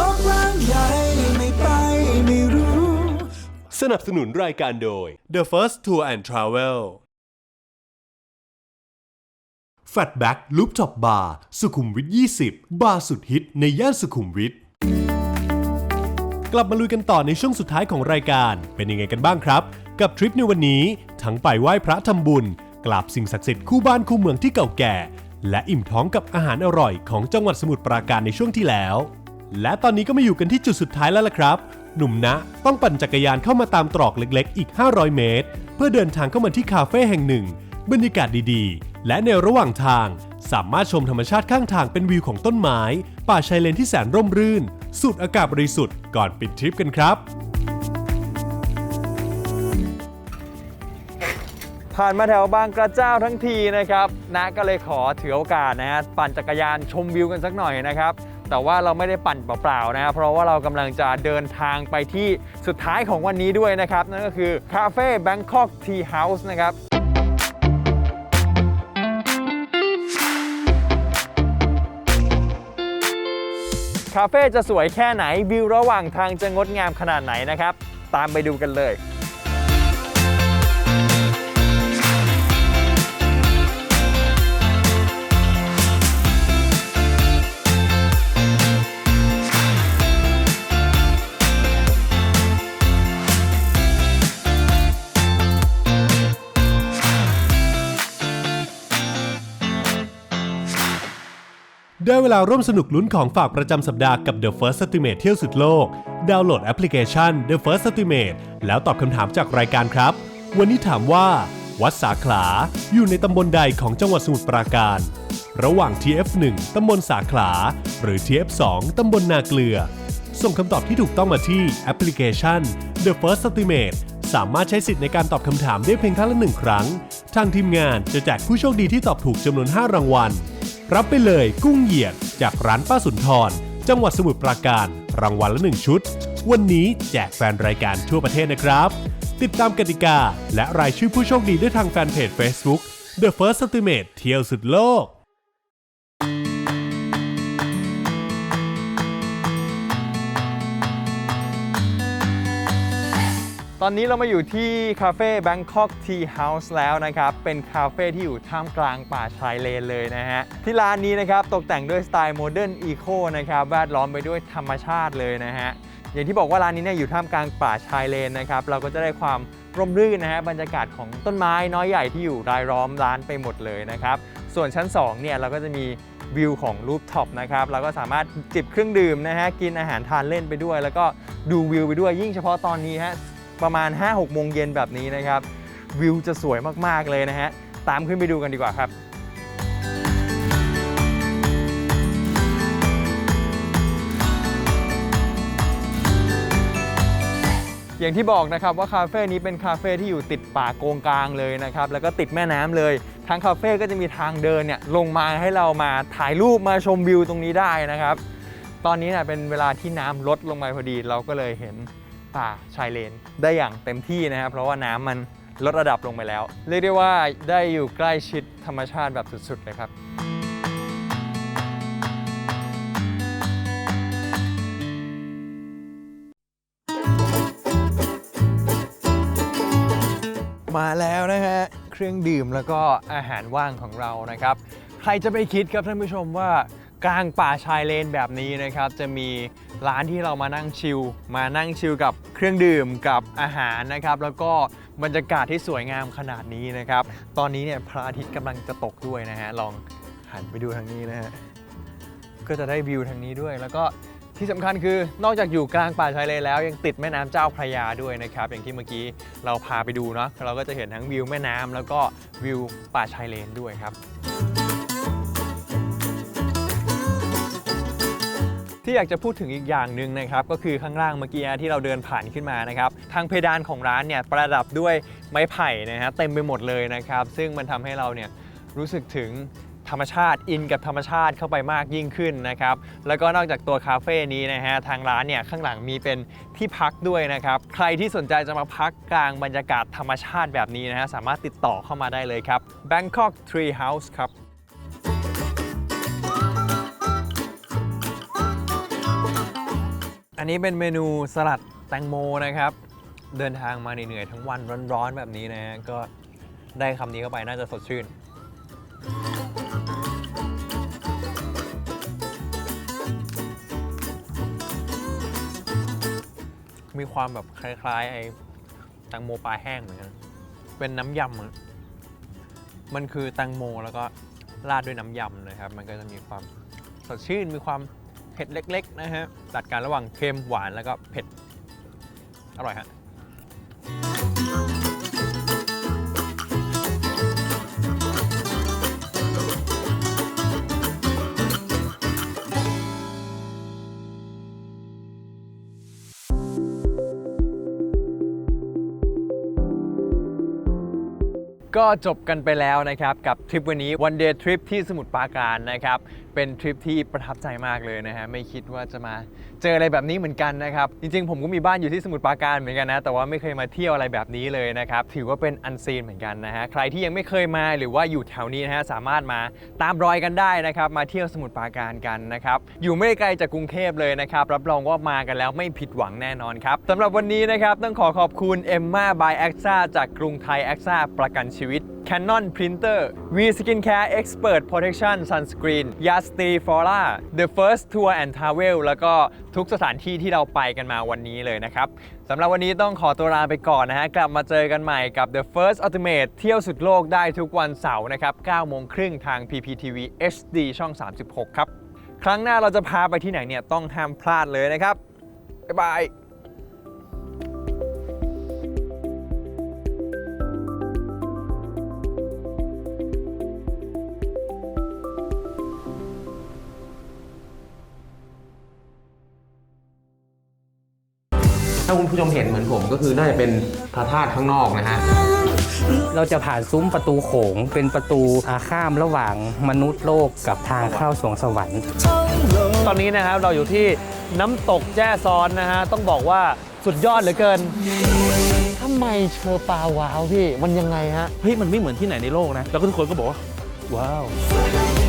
ลกกว้างใหญ่ไม่ไปไม่รู้ สนับสนุนรายการโดย The First Tour and Travel Fatback Rooftop Bar สุขุมวิท 20 บาร์สุดฮิตในย่านสุขุมวิทกลับมาลุยกันต่อในช่วงสุดท้ายของรายการ เป็นยังไงกันบ้างครับ กับทริปในวันนี้ทั้งไปไหว้พระทำบุญ กราบสิ่งศักดิ์สิทธิ์คู่บ้านคู่เมืองที่เก่าแก่ และอิ่มท้องกับอาหารอร่อยของจังหวัดสมุทรปราการในช่วงที่แล้ว และตอนนี้ก็มาอยู่กันที่จุดสุดท้ายแล้วล่ะครับ หนุ่มนะต้องปั่นจักรยานเข้ามาตามตรอกเล็กๆ อีก 500 เมตร เพื่อเดินทางเข้ามาที่คาเฟ่แห่งหนึ่ง บรรยากาศดีๆ และในระหว่างทาง สามารถชมธรรมชาติข้างทางเป็นวิวของต้นไม้ ป่าชายเลนที่แสนร่มรื่น สูดอากาศบริสุทธิ์ก่อนปิดทริปกันครับ ผ่านมาแถวบางกระเจ้าทั้งทีนะครับนะก็เลยขอถือโอกาสนะฮะปั่นจักรยานชมวิวกันสักหน่อยนะครับ แต่ว่าเราไม่ได้ปั่นเปล่าๆนะเพราะว่าเรากำลังจะเดินทางไปที่สุดท้ายของวันนี้ด้วยนะครับ นั่นก็คือคาเฟ่ Bangkok Tea House นะครับคาเฟ่จะสวยแค่ไหนวิวระหว่างทางจะงดงามขนาดไหนนะครับ ตามไปดูกันเลย ได้เวลาร่วมสนุกลุ้นของฝากประจำสัปดาห์กับ The First Estimate เที่ยวสุดโลก ดาวน์โหลดแอปพลิเคชัน The First Estimate แล้วตอบคำถามจากรายการครับ วันนี้ถามว่า วัดสาขลาอยู่ในตำบลใดของจังหวัดสมุทรปราการ ระหว่าง TF1 ตำบลสาขลา หรือ TF2 ตำบลนาเกลือ ส่งคำตอบที่ถูกต้องมาที่แอปพลิเคชัน The First Estimate สามารถใช้สิทธิ์ในการตอบคำถามได้เพียงครั้งละหนึ่งครั้ง ทางทีมงานจะแจกผู้โชคดีที่ตอบถูกจำนวน 5 รางวัล รับไปเลยกุ้งเหยียดจากร้านป้าสุนทร จังหวัดสมุทรปราการ รางวัลละ 1 ชุด วันนี้แจกแฟนรายการทั่วประเทศนะครับ ติดตามกติกา และรายชื่อผู้โชคดีได้ทางแฟนเพจ Facebook The First Estimate เที่ยวสุดโลก ตอนนี้เรามาอยู่ที่คาเฟ่ Bangkok Tea House แล้วนะครับ เป็นคาเฟ่ที่อยู่ท่ามกลางป่าชายเลนเลยนะฮะ ที่ร้านนี้นะครับตกแต่งด้วยสไตล์โมเดิร์นอีโคนะครับ แวดล้อมไปด้วยธรรมชาติเลยนะฮะ อย่างที่บอกว่าร้านนี้เนี่ยอยู่ท่ามกลางป่าชายเลนนะครับ เราก็จะได้ความร่มรื่นนะฮะบรรยากาศของต้นไม้น้อยใหญ่ที่อยู่รายล้อมร้านไปหมดเลยนะครับ ส่วนชั้น2เนี่ยเราก็จะมีวิวของรูฟท็อปนะครับเราก็สามารถจิบเครื่องดื่มนะฮะกินอาหารทานเล่นไปด้วย แล้วก็ดูวิวไปด้วยยิ่งเฉพาะตอนนี้ฮะ ประมาณ 5-6โมงเย็นแบบนี้นะครับ วิวจะสวยมากๆเลยนะฮะ ตามขึ้นไปดูกันดีกว่าครับอย่างที่บอกนะครับว่าคาเฟ่นี้เป็นคาเฟ่ที่อยู่ติดป่าโกงกลางเลยนะครับแล้วก็ติดแม่น้ำเลยทางคาเฟ่ก็จะมีทางเดินเนี่ยลงมาให้เรามาถ่ายรูปมาชมวิวตรงนี้ได้นะครับ ตอนนี้เนี่ยเป็นเวลาที่น้ำลดลงมาพอดีเราก็เลยเห็น ป่าชายเลน ได้อย่างเต็มที่นะครับเพราะว่าน้ำมันลดระดับลงไปแล้ว เรียกได้ว่าได้อยู่ใกล้ชิดธรรมชาติแบบสุดๆเลยครับ มาแล้วนะฮะเครื่องดื่มแล้วก็อาหารว่างของเรานะครับ ใครจะไปคิดครับท่านผู้ชมว่า กลางป่าชายเลนแบบนี้นะครับ จะมีร้านที่เรามานั่งชิลมานั่งชิลกับเครื่องดื่มกับอาหารนะครับ แล้วก็บรรยากาศที่สวยงามขนาดนี้นะครับ ตอนนี้เนี่ยพระอาทิตย์กำลังจะตกด้วยนะฮะลองหันไปดูทางนี้นะฮะก็จะได้วิวทางนี้ด้วย แล้วก็ที่สำคัญคือนอกจากอยู่กลางป่าชายเลนแล้ว ยังติดแม่น้ำเจ้าพระยาด้วยนะครับ อย่างที่เมื่อกี้เราพาไปดูเนาะเราก็จะเห็นทั้งวิวแม่น้ำแล้วก็วิวป่าชายเลนด้วยครับ ที่อยากจะพูดถึงอีกอย่างหนึ่งนะครับก็คือข้างล่างเมื่อกี้ที่เราเดินผ่านขึ้นมานะครับทางเพดานของร้านเนี่ยประดับด้วยไม้ไผ่นะฮะเต็มไปหมดเลยนะครับ ซึ่งมันทำให้เราเนี่ยรู้สึกถึงธรรมชาติอินกับธรรมชาติเข้าไปมากยิ่งขึ้นนะครับ แล้วก็นอกจากตัวคาเฟ่นี้นะฮะทางร้านเนี่ยข้างหลังมีเป็นที่พักด้วยนะครับ ใครที่สนใจจะมาพักกลางบรรยากาศธรรมชาติแบบนี้นะฮะสามารถติดต่อเข้ามาได้เลยครับ Bangkok Tree House ครับ อันนี้เป็นเมนูสลัดแตงโมนะครับ เดินทางมาเหนื่อยๆทั้งวันร้อนๆแบบนี้นะฮะก็ได้คำนี้เข้าไปน่าจะสดชื่น มีความแบบคล้ายๆ ไอ้แตงโมปลาแห้งเหมือนกัน เป็นน้ำยำอะมันคือแตงโมแล้วก็ราดด้วยน้ำยำนะครับ มันก็จะมีความสดชื่นมีความ เผ็ดเล็ก ๆ นะฮะตัดกันระหว่างเค็มหวานแล้วก็เผ็ด อร่อยฮะก็จบกันไปแล้วนะครับ กับทริปวันนี้วันเดย์ทริปที่สมุทรปราการนะครับเป็นทริปที่ประทับใจมากเลยนะฮะไม่คิดว่าจะมาเจออะไรแบบนี้เหมือนกันนะครับ จริงๆ ผมก็มีบ้านอยู่ที่สมุทรปราการเหมือนกันนะ แต่ว่าไม่เคยมาเที่ยวอะไรแบบนี้เลยนะครับ ถือว่าเป็นอันซีนเหมือนกันนะฮะใครที่ยังไม่เคยมาหรือว่าอยู่แถวนี้นะฮะสามารถมาตามรอยกันได้นะครับ มาเที่ยวสมุทรปราการกันนะครับอยู่ไม่ไกลจากกรุงเทพเลยนะครับรับรองว่ามากันแล้วไม่ผิดหวังแน่นอนครับสำหรับวันนี้นะครับต้องขอขอบคุณ Emma by AXA จากกรุงไทย AXA ประกันชีวิต Canon Printer V Skincare Expert Protection Sunscreen Yasti Flora The First Tour and Travel แล้วก็ทุกสถานที่ที่เราไปกันมาวันนี้เลยนะครับสำหรับวันนี้ต้องขอตัวลาไปก่อนนะฮะ กลับมาเจอกันใหม่กับ The First Ultimate เที่ยวสุดโลกได้ทุกวันเสาร์นะครับ9โมงครึ่งทาง PPTV HD ช่อง 36 ครับ ครั้งหน้าเราจะพาไปที่ไหนเนี่ยต้องห้ามพลาดเลยนะครับ บ๊ายบาย ถ้าคุณผู้ชมเห็นเหมือนผมก็คือน่าจะเป็นพระธาตุข้างนอกนะฮะเราจะผ่านซุ้มประตูโขง เป็นประตูอาข้ามระหว่างมนุษย์โลกกับทางเข้าสวงสวรรค์ ตอนนี้นะครับเราอยู่ที่น้ำตกแจ้ซ้อนนะฮะ ต้องบอกว่าสุดยอดเหลือเกินทำไมเชอปลาว้าวพี่ มันยังไงฮะ เฮ้ย มันไม่เหมือนที่ไหนในโลกนะ แล้วก็ทุกคนก็บอกว่า ว้าวไ